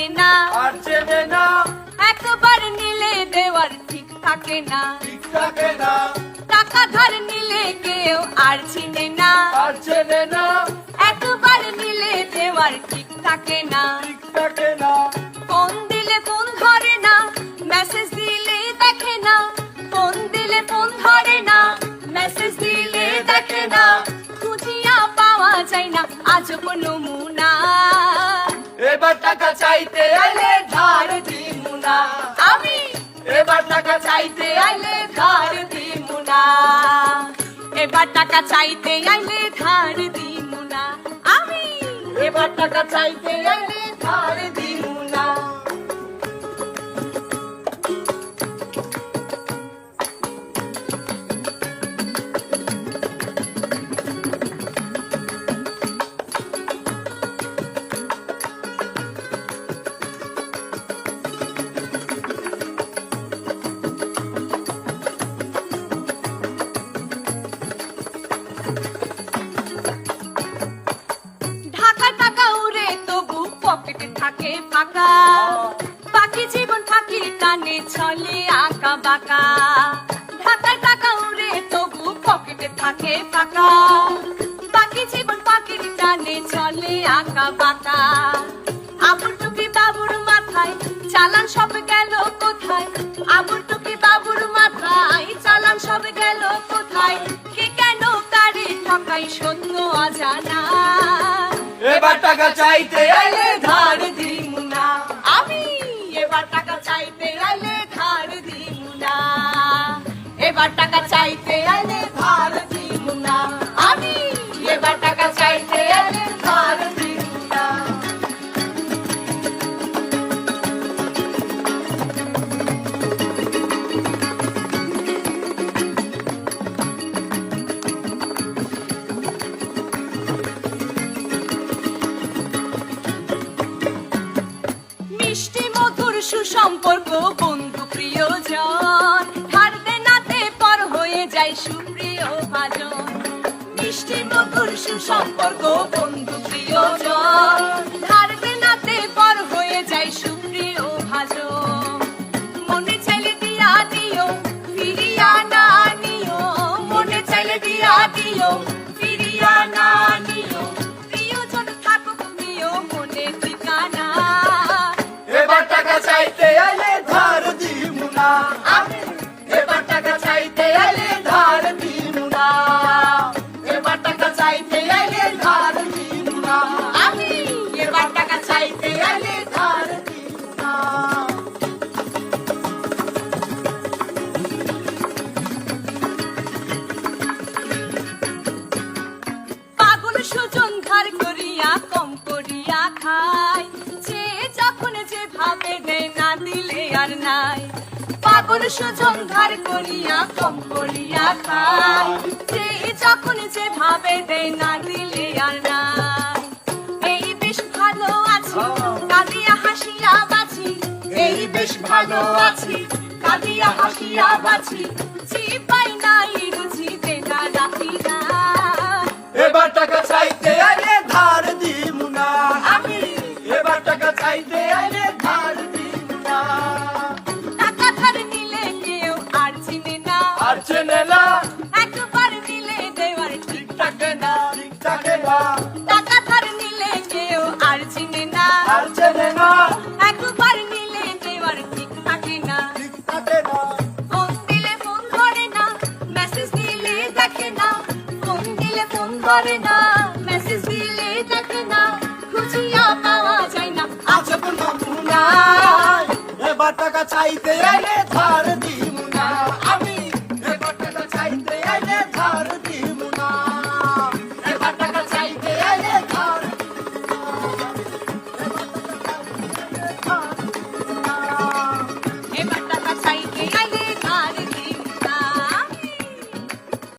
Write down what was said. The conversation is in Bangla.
চিনে না। আর চেনে না। একবার নিলে দেওয়ার ঠিক থাকে না। ঠিক থাকে না। টাকা ধার নিলে কেউ আর চিনে না। আর চেনে না। একবার নিলে দেওয়ার থাকে ঠিক থাকে না। টাকা চাইতে আইলে ধার দিমু না। আমি এবার টাকা চাইতে আইলে ধার দিমু না। এবার টাকা চাইতে আইলে ধার দিমু না। আমি এবার টাকা চাইতে আইলে ধার দিমু ঢাকা টাকা উড়ে তবু পকেটে থাকে ফাঁকা। বাকি জীবন ফাঁকির টানে চলে আঁকা বাঁকা। ঢাকা টাকা উড়ে তবু পকেটে থাকে ফাঁকা। বাকি জীবন ফাঁকির টানে চলে আঁকা বাঁকা। আবুর টুকি বাবুর মাথায়, চালান সব গেল কোথায়? আবুর টুকি বাবুর মাথায়, চালান সব গেল কোথায়? এবার টাকা চাইতে আইলে ধার দিমু না। আমি এবার টাকা চাইতে আইলে ধার দিমু না। এবার টাকা বন্ধু প্রিয়জন ধার দেনাতে পর হয়ে যায় সুপ্রিয় ভাজন। মিষ্টি মধুর সুসম্পর্ক বন্ধু প্রিয়জন ধার দেনাতে পর হয়ে যায় সুপ্রিয় ভাজন। মনে চাইলে দিয়া দিও, ফিরিয়া না নিও, মনে চাইলে দিয়া দিও দিমু না এবার পাগল সুজন করিয়া কম খায় যে যখন যে ভাবে দেয় না দিলে আর না এই বেশ ভালো আছি, কাঁদিয়া হাসিয়া বাঁচি। এই বেশ ভালো আছি, কাঁদিয়া হাসিয়া বাঁচি। চিপাই থাকে না ঠিক থাকে না। টাকা ধার নিলে কেউ আর চিনে না। আর চেনে না। একবার নিলে দেওয়ার ঠিক থাকে না। ঠিক থাকে না। ফোন দিলে ফোন ধরে না মেসেজ দিলে দেখে না। ফোন দিলে ফোন ধরে না মেসেজ দিলে দেখে না। খুঁজিয়া পাওয়া যায় না আছে কোনো এবার টাকা চাইতে দিমু